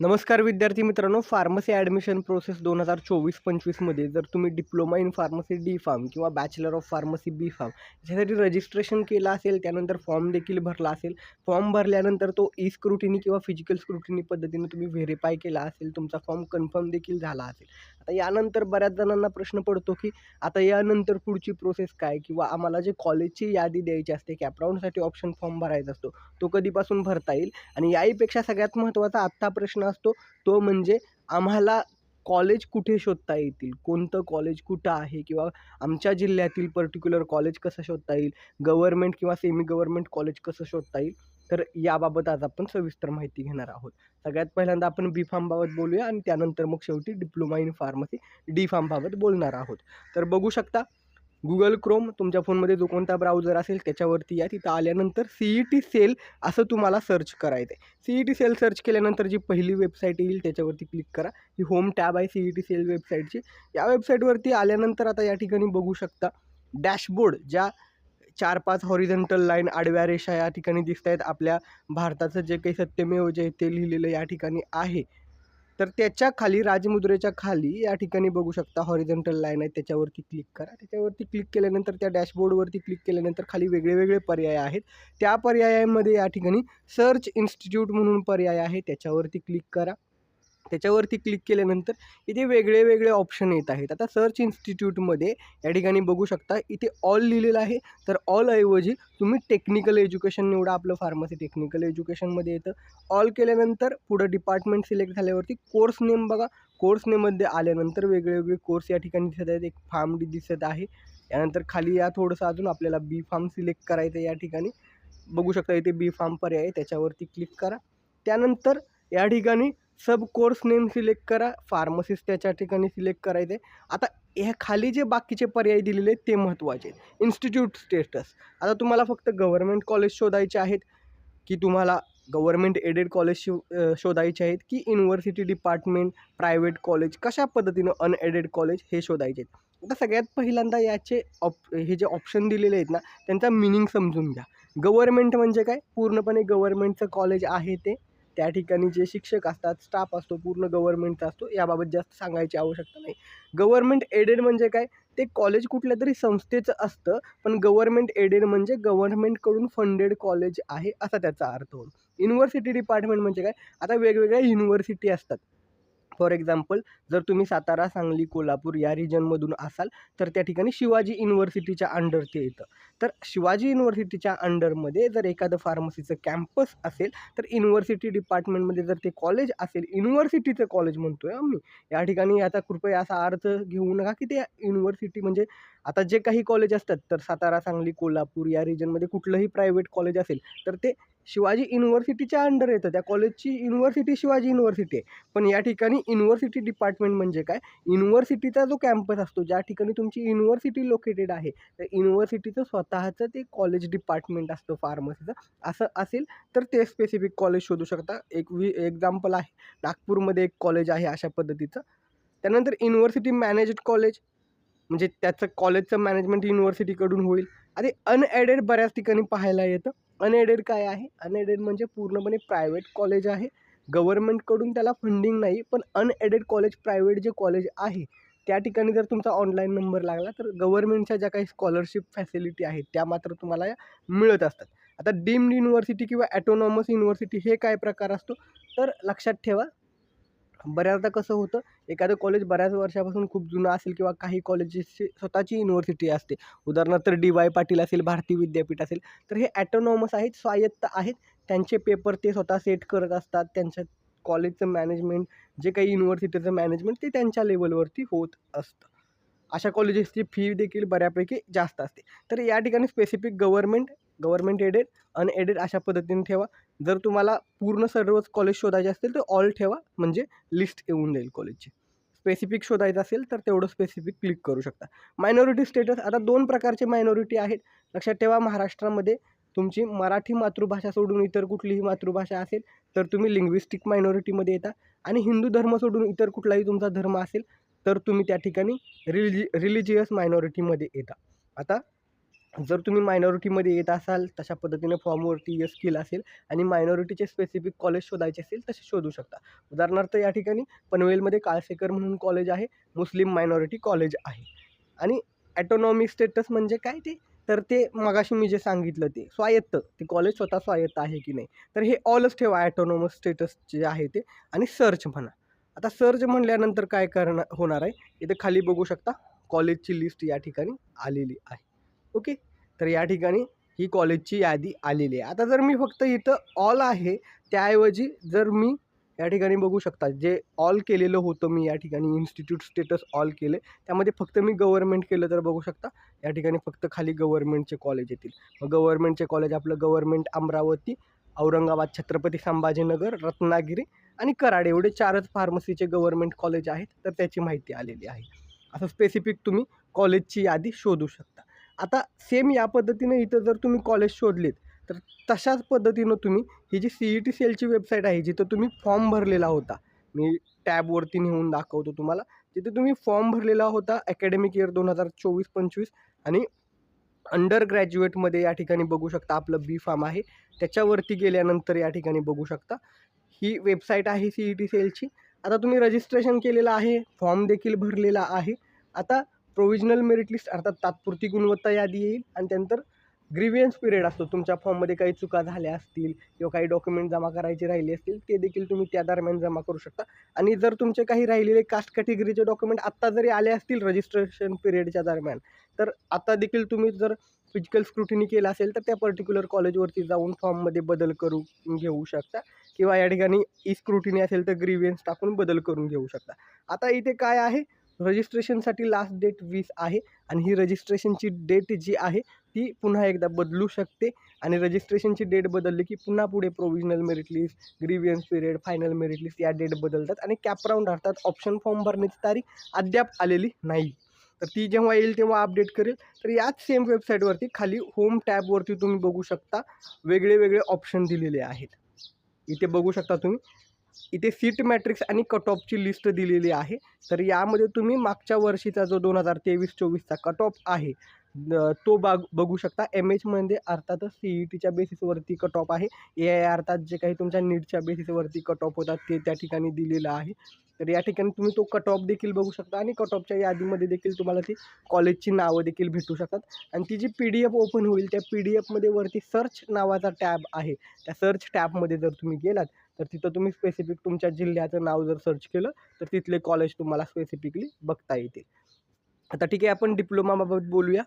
नमस्कार विद्यार्थी मित्रांनो फार्मसी ॲडमिशन प्रोसेस दोन हजार चोवीस पंचवीसमध्ये जर तुम्ही diploma in pharmacy D pharm किंवा bachelor of pharmacy B pharm याच्यासाठी रजिस्ट्रेशन केलं असेल त्यानंतर फॉर्म देखील भरला असेल फॉर्म भरल्यानंतर तो ई स्क्रुटिनी किंवा फिजिकल स्क्रुटिनी पद्धतीने तुम्ही व्हेरीफाय केला असेल तुमचा फॉर्म कन्फर्म देखील झाला असेल. आता यानंतर बऱ्याच जणांना प्रश्न पडतो की आता यानंतर पुढची प्रोसेस काय? किंवा आम्हाला जे कॉलेजची यादी द्यायची असते कॅपराऊंडसाठी ऑप्शन फॉर्म भरायचा असतो तो कधीपासून भरता येईल? आणि याहीपेक्षा सगळ्यात महत्त्वाचा आत्ता प्रश्न असतो तो म्हणजे आम्हाला कॉलेज कुठे शोधता येतील? कोणतं कॉलेज कुठं आहे? किंवा आमच्या जिल्ह्यातील पर्टिक्युलर कॉलेज कसं शोधता येईल? गव्हर्मेंट किंवा सेमी गव्हर्मेंट कॉलेज कसं शोधता येईल? तर याबाबत आज आपण सविस्तर माहिती घेणार आहोत. सगळ्यात पहिल्यांदा आपण बी फार्मबाबत बोलूया आणि त्यानंतर मग शेवटी डिप्लोमा इन फार्मसी डी फार्मबाबत बोलणार आहोत. तर बघू शकता गुगल क्रोम तुमच्या फोनमध्ये जो कोणता ब्राउझर असेल त्याच्यावरती या. तिथं आल्यानंतर सी ई टी सेल असं तुम्हाला सर्च करायचं आहे C E T cell search केल्यानंतर जी पहिली वेबसाईट येईल त्याच्यावरती क्लिक करा. ही होम टॅब आहे सी ई टी सेल वेबसाईटची या वेबसाईटवरती आल्यानंतर आता या ठिकाणी बघू शकता डॅशबोर्ड ज्या चार पाच हॉरिझेंटल लाईन आडव्या रेषा या ठिकाणी दिसत आहेत आपल्या भारताचं जे काही सत्यमेव जे ते लिहिलेलं या ठिकाणी आहे. तर त्याच्याखाली राजमुद्रेच्या खाली या ठिकाणी बघू शकता हॉरिझंटल लाईन आहे त्याच्यावरती क्लिक करा. त्याच्यावरती क्लिक केल्यानंतर त्या डॅशबोर्डवरती क्लिक केल्यानंतर खाली वेगळे वेगळे पर्याय आहेत. त्या पर्यायामध्ये या ठिकाणी सर्च इन्स्टिट्यूट म्हणून पर्याय आहे. त्याच्यावरती क्लिक करा. त्याच्यावरती क्लिक केल्यानंतर इथे वेगळे वेगळे ऑप्शन येत आहेत. आता सर्च इन्स्टिट्यूटमध्ये या ठिकाणी बघू शकता इथे ऑल लिहिलेलं आहे. तर ऑलऐवजी तुम्ही टेक्निकल एज्युकेशन निवडा. आपलं फार्मसी टेक्निकल एज्युकेशनमध्ये येतं. ऑल केल्यानंतर पुढं डिपार्टमेंट सिलेक्ट झाल्यावरती कोर्स नेम बघा. कोर्स नेममध्ये आल्यानंतर वेगळे वेगळे कोर्स या ठिकाणी दिसत आहेत. एक फार्म डी दिसत आहे. यानंतर खाली या थोडंसं अजून आपल्याला बी फार्म सिलेक्ट करायचं या ठिकाणी. बघू शकता इथे बी फार्म पर्याय आहे. त्याच्यावरती क्लिक करा. त्यानंतर या ठिकाणी सब कोर्स नेम सिलेक्ट करा. फार्मसिस्ट त्याच्या ठिकाणी सिलेक्ट करायचे आता ह्या खाली जे बाकीचे पर्याय दिलेले आहेत ते महत्त्वाचे आहेत. इन्स्टिट्यूट स्टेटस आता तुम्हाला फक्त गव्हर्मेंट कॉलेज शोधायचे आहेत की तुम्हाला गव्हर्मेंट एडेड कॉलेज शो शोधायचे आहेत की युनिव्हर्सिटी डिपार्टमेंट प्रायव्हेट कॉलेज कशा पद्धतीनं अनएडेड कॉलेज हे शोधायचे आहेत. आता सगळ्यात पहिल्यांदा याचे ऑप हे जे ऑप्शन दिलेले आहेत ना त्यांचा मिनिंग समजून घ्या. गव्हर्मेंट म्हणजे काय? पूर्णपणे गव्हर्मेंटचं कॉलेज आहे ते. त्या ठिकाणी जे शिक्षक असतात स्टाफ असतो पूर्ण गव्हर्मेंटचा असतो याबाबत जास्त सांगायची आवश्यकता नाही. गव्हर्मेंट एडेड म्हणजे काय? ते कॉलेज कुठल्या तरी संस्थेचं असतं पण गव्हर्मेंट एडेड म्हणजे गव्हर्मेंटकडून फंडेड कॉलेज आहे असा त्याचा अर्थ होतो. युनिव्हर्सिटी डिपार्टमेंट म्हणजे काय? आता वेगवेगळ्या युनिव्हर्सिटी असतात. फॉर एक्झाम्पल जर तुम्ही सातारा सांगली कोल्हापूर या रिजनमधून असाल तर त्या ठिकाणी शिवाजी युनिव्हर्सिटीच्या अंडर ते येतं. तर शिवाजी युनिव्हर्सिटीच्या अंडरमध्ये जर एखादं फार्मसीचं कॅम्पस असेल तर युनिव्हर्सिटी डिपार्टमेंटमध्ये जर ते कॉलेज असेल युनिव्हर्सिटीचं कॉलेज म्हणतो आहे आम्ही. या ठिकाणी आता कृपया असा अर्थ घेऊ नका की ते युनिव्हर्सिटी म्हणजे आता जे काही कॉलेज असतात तर सातारा सांगली कोल्हापूर या रिजनमध्ये कुठलंही प्रायव्हेट कॉलेज असेल तर ते शिवाजी युनिव्हर्सिटीच्या अंडर येतं. त्या कॉलेजची युनिव्हर्सिटी शिवाजी युनिव्हर्सिटी आहे. पण या ठिकाणी युनिव्हर्सिटी डिपार्टमेंट म्हणजे काय? युनिव्हर्सिटीचा जो कॅम्पस असतो ज्या ठिकाणी तुमची युनिव्हर्सिटी लोकेटेड आहे तर युनिव्हर्सिटीचं स्वतःचं ते कॉलेज डिपार्टमेंट असतं फार्मसीचं असं असेल तर ते स्पेसिफिक कॉलेज शोधू शकता. एक वी एक्झाम्पल आहे. नागपूरमध्ये एक कॉलेज आहे अशा पद्धतीचं. त्यानंतर युनिव्हर्सिटी मॅनेज्ड कॉलेज म्हणजे त्याचं कॉलेजचं मॅनेजमेंट युनिव्हर्सिटीकडून होईल. आणि अनएडेड बऱ्याच ठिकाणी पाहायला येतं. अनएडेड काय आहे? अनएडेड म्हणजे पूर्णपणे प्रायव्हेट कॉलेज आहे. गव्हर्नमेंटकडून त्याला फंडिंग नाही पण अनएडेड कॉलेज प्रायव्हेट जे कॉलेज आहे त्या ठिकाणी जर तुमचा ऑनलाईन नंबर लागला तर गव्हर्नमेंटच्या ज्या काही स्कॉलरशिप फॅसिलिटी आहेत त्या मात्र तुम्हाला या मिळत असतात. आता डीम्ड युनिव्हर्सिटी किंवा ॲटोनॉमस युनिव्हर्सिटी हे काय प्रकार असतो? तर लक्षात ठेवा बऱ्याचदा कसं होतं एखादं कॉलेज बऱ्याच वर्षापासून खूप जुनं असेल किंवा काही कॉलेजेसची स्वतःची युनिव्हर्सिटी असते. उदाहरणार्थ डी वाय पाटील असेल भारती विद्यापीठ असेल तर हे ॲटोनॉमस आहेत स्वायत्त आहेत. त्यांचे पेपर ते स्वतः सेट करत असतात. त्यांच्या कॉलेजचं मॅनेजमेंट जे काही युनिव्हर्सिटीचं मॅनेजमेंट ते त्यांच्या लेवलवरती होत असतं. अशा कॉलेजेसची फी देखील बऱ्यापैकी जास्त असते. तर या ठिकाणी specific government government aided unaided अशा पद्धतीने ठेवा. जर तुम्हाला पूर्ण सर्वच कॉलेज शोधायचे असतील तर ऑल ठेवा. म्हणजे लिस्ट येऊन जाईल कॉलेजची स्पेसिफिक शोधायचं असेल तर तेवढं स्पेसिफिक क्लिक करू शकता. मायनॉरिटी स्टेटस आता दोन प्रकारचे मायनॉरिटी आहेत. लक्षात ठेवा महाराष्ट्रामध्ये तुमची मराठी मातृभाषा सोडून इतर कुठलीही मातृभाषा असेल तर तुम्ही लिंग्विस्टिक मायनॉरिटीमध्ये येता. आणि हिंदू धर्म सोडून इतर कुठलाही तुमचा धर्म असेल तर तुम्ही त्या ठिकाणी रिलिजि रिलिजियस मायनॉरिटीमध्ये येता. आता जर तुम्ही मायनॉरिटीमध्ये येत असाल तशा पद्धतीने फॉर्मवरती यस केलं असेल आणि मायनॉरिटीचे स्पेसिफिक कॉलेज शोधायचे असेल तसे शोधू शकता. उदाहरणार्थ या ठिकाणी पनवेलमध्ये काळसेकर म्हणून कॉलेज आहे मुस्लिम मायनॉरिटी कॉलेज आहे. आणि ॲटोनॉमिक स्टेटस म्हणजे काय ते? तर ते मगाशी मी जे सांगितलं ते स्वायत्त ते कॉलेज स्वतः स्वायत्त आहे की नाही? तर हे ऑलच ठेवा ॲटोनॉमस स्टेटस जे आहे ते आणि सर्च म्हणा. आता सर्च म्हणल्यानंतर काय करणार होणार आहे? इथे खाली बघू शकता कॉलेजची लिस्ट या ठिकाणी आलेली आहे. ओके? तर या ठिकाणी ही कॉलेजची यादी आलेली आहे. आता जर मी फक्त इथं ऑल आहे त्याऐवजी जर मी या ठिकाणी बघू शकता जे ऑल केलेलं होतं मी या ठिकाणी इन्स्टिट्यूट स्टेटस ऑल केले त्यामध्ये फक्त मी गव्हर्मेंट केलं तर बघू शकता या ठिकाणी फक्त खाली गव्हर्मेंटचे कॉलेज येतील. मग गव्हर्मेंटचे कॉलेज आपलं गव्हर्मेंट अमरावती औरंगाबाद छत्रपती संभाजीनगर रत्नागिरी आणि कराड एवढे चारच फार्मसीचे गव्हर्मेंट कॉलेज आहेत तर त्याची माहिती आलेली आहे. असं स्पेसिफिक तुम्ही कॉलेजची यादी शोधू शकता. आता सेम या पद्धतीने इथं जर तुम्ही कॉलेज शोधलेत तर तशाच पद्धतीनं तुम्ही ही जी सी ई टी सेलची वेबसाईट आहे जिथं तुम्ही फॉर्म भरलेला होता मी टॅबवरती नेऊन दाखवतो तुम्हाला तिथे तुम्ही फॉर्म भरलेला होता अकॅडमिक इयर दोन हजार चोवीस पंचवीस आणि अंडर ग्रॅज्युएटमध्ये या ठिकाणी बघू शकता आपलं बी फार्म आहे त्याच्यावरती गेल्यानंतर या ठिकाणी बघू शकता ही वेबसाईट आहे सी ई टी सेलची आता तुम्ही रजिस्ट्रेशन केलेलं आहे फॉर्म देखील भरलेला आहे. आता प्रोविजनल मेरिट लिस्ट अर्थात तात्पुरती गुणवत्ता यादी येईल आणि त्यानंतर ग्रीवियन्स पिरियड असतो. तुमच्या फॉर्ममध्ये काही चुका झाल्या असतील किंवा काही डॉक्युमेंट जमा करायचे राहिले असतील ते देखील तुम्ही त्या दरम्यान जमा करू शकता. आणि जर तुमचे काही राहिलेले कास्ट कॅटेगरीचे डॉक्युमेंट आत्ता जरी आले असतील रजिस्ट्रेशन पिरियडच्या दरम्यान तर आता देखील तुम्ही जर फिजिकल स्क्रुटिनी केलं असेल तर त्या पर्टिक्युलर कॉलेजवरती जाऊन फॉर्ममध्ये बदल करून घेऊ शकता. किंवा या ठिकाणी ई स्क्रुटिनी असेल तर ग्रीवियन्स टाकून बदल करून घेऊ शकता. आता इथे काय आहे? रजिस्ट्रेशनसाठी लास्ट डेट वीस आहे आणि ही रजिस्ट्रेशनची डेट जी आहे ती पुन्हा एकदा बदलू शकते आणि रजिस्ट्रेशनची डेट बदलली की पुन्हा पुढे provisional merit list grievance period final merit list या डेट बदलतात आणि कॅप राऊंड अर्थात ऑप्शन फॉर्म भरण्याची तारीख अद्याप आलेली नाही. तर ती जेव्हा येईल तेव्हा अपडेट करेल. तर याच सेम वेबसाईटवरती खाली होम टॅबवरती तुम्ही बघू शकता वेगळे वेगळे ऑप्शन दिलेले आहेत. इथे बघू शकता तुम्ही. इथे सीट मॅट्रिक्स आणि कट ऑफची लिस्ट दिलेली आहे. तर यामध्ये तुम्ही मागच्या वर्षीचा जो दोन हजार तेवीस चोवीसचा कट ऑफ आहे तो बाग बघू शकता. एम एचमध्ये अर्थातच सी ई टीच्या बेसिसवरती कट ऑफ आहे. ए आय अर्थात जे काही तुमच्या नीटच्या बेसिसवरती कट ऑफ होतात ते त्या ठिकाणी दिलेलं आहे. तर या ठिकाणी तुम्ही तो कट ऑफ देखील बघू शकता आणि कट ऑफच्या यादीमध्ये देखील तुम्हाला ती कॉलेजची नावं देखील भेटू शकतात. आणि ती जी पी डी एफ ओपन होईल त्या पी डी एफमध्ये वरती सर्च नावाचा टॅब आहे. त्या सर्च टॅबमध्ये जर तुम्ही गेलात तर तिथं तुम्ही स्पेसिफिक तुमच्या जिल्ह्याचं नाव जर सर्च केलं तर तिथले कॉलेज तुम्हाला स्पेसिफिकली बघता येतील. आता ठीक आहे आपण डिप्लोमाबाबत बोलूया.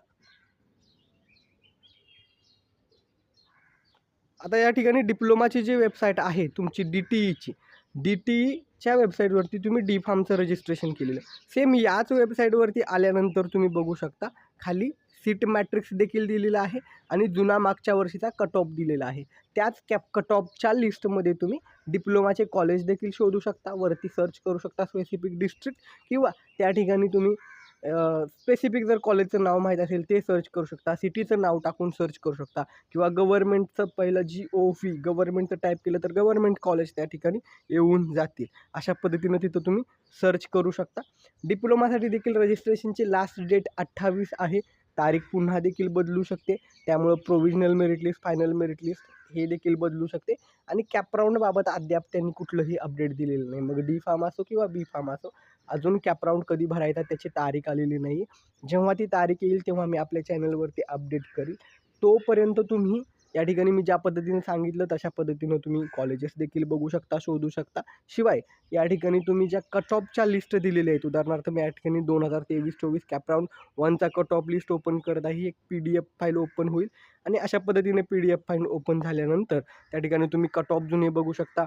आता या ठिकाणी डिप्लोमाची जी वेबसाईट आहे तुमची डी टी ईची डी टी ईच्या वेबसाईटवरती तुम्ही डी फार्मचं रजिस्ट्रेशन केलेलं सेम याच वेबसाईटवरती आल्यानंतर तुम्ही बघू शकता खाली सीट मॅट्रिक्स देखील दिलेला आहे आणि जुना मागच्या वर्षीचा कट ऑफ दिलेला आहे. त्याच कॅप कट ऑफच्या लिस्टमध्ये तुम्ही डिप्लोमाचे कॉलेज देखील शोधू शकता वरती सर्च करू शकता स्पेसिफिक डिस्ट्रिक्ट किंवा त्या ठिकाणी तुम्ही स्पेसिफिक जर कॉलेजचं नाव माहीत असेल ते सर्च करू शकता. सिटीचं नाव टाकून सर्च करू शकता. किंवा गव्हर्नमेंटचं पहिलं जी ओ फी गव्हर्नमेंटचं टाईप केलं तर गव्हर्नमेंट कॉलेज त्या ठिकाणी येऊन जातील. अशा पद्धतीनं तिथं तुम्ही सर्च करू शकता. डिप्लोमासाठी देखील रजिस्ट्रेशनची लास्ट डेट अठ्ठावीस आहे. तारीख पुन्हा देखील बदलू शकते. त्यामुळं provisional merit list final merit list हे देखील बदलू शकते. आणि कॅपराऊंडबाबत अद्याप त्यांनी कुठलंही अपडेट दिलेलं नाही. मग डी फार्म असो किंवा बी फार्म असो अजून कॅप राऊंड कधी भरायचा त्याची तारीख आलेली नाही. जेव्हा ती तारीख येईल तेव्हा मी आपल्या चॅनलवरती अपडेट करील. तोपर्यंत तुम्ही या ठिकाणी मी ज्या पद्धतीने सांगितलं तशा पद्धतीनं तुम्ही कॉलेजेस देखील बघू शकता शोधू शकता. शिवाय या ठिकाणी तुम्ही ज्या कट ऑफच्या लिस्ट दिलेल्या आहेत उदाहरणार्थ मी या ठिकाणी दोन हजार तेवीस चोवीस कॅपराऊंड वनचा कट ऑफ लिस्ट ओपन करत आहे ही एक P D F file open होईल. आणि अशा पद्धतीने P D F file open झाल्यानंतर त्या ठिकाणी तुम्ही कट ऑफ जुने बघू शकता.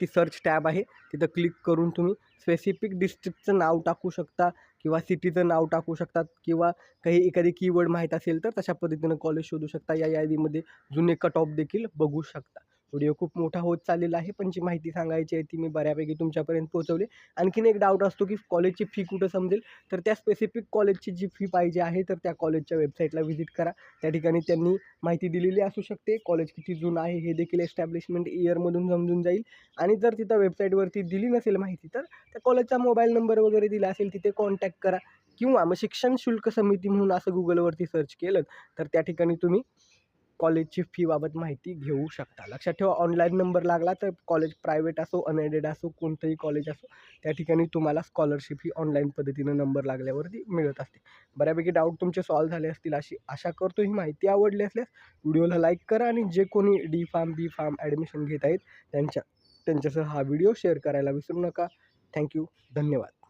ती सर्च टॅब आहे तिथं क्लिक करून तुम्ही स्पेसिफिक डिस्ट्रिक्टचं नाव टाकू शकता. किंवा सिटीचं नाव टाकू शकतात किंवा काही एखादी कीवर्ड माहीत असेल तर तशा पद्धतीनं कॉलेज शोधू शकता. या यादीमध्ये जुने कट ऑफ देखील बघू शकता. व्हिडिओ खूप मोठा होत चाललेला आहे पण जी माहिती सांगायची आहे ती मी बऱ्यापैकी तुमच्यापर्यंत पोहोचवली. आणखीन एक डाऊट असतो की कॉलेजची फी कुठं समजेल? तर त्या स्पेसिफिक कॉलेजची जी फी पाहिजे आहे तर त्या कॉलेजच्या वेबसाईटला व्हिजिट करा. त्या ठिकाणी त्यांनी माहिती दिलेली असू शकते. कॉलेज किती जुनं आहे हे देखील एस्टॅब्लिशमेंट इयरमधून समजून जाईल. आणि जर तिथं वेबसाईटवरती दिली नसेल माहिती तर त्या कॉलेजचा मोबाईल नंबर वगैरे दिला असेल तिथे कॉन्टॅक्ट करा. किंवा मग शिक्षण शुल्क समिती म्हणून असं गुगलवरती सर्च केलं तर त्या ठिकाणी तुम्ही कॉलेजची फीबाबत माहिती घेऊ शकता. लक्षात ठेवा ऑनलाईन नंबर लागला तर कॉलेज प्रायव्हेट असो अनएडेड असो कोणतंही कॉलेज असो त्या ठिकाणी तुम्हाला स्कॉलरशिप ही ऑनलाईन पद्धतीनं नंबर लागल्यावरती मिळत असते बऱ्यापैकी डाऊट तुमचे सॉल्व्ह झाले असतील अशी आशा करतो. ही माहिती आवडली असल्यास व्हिडिओला लाईक करा आणि जे कोणी D pharm B pharm admission घेत आहेत त्यांच्या त्यांच्यासह हा व्हिडिओ शेअर करायला विसरू नका. थँक्यू धन्यवाद.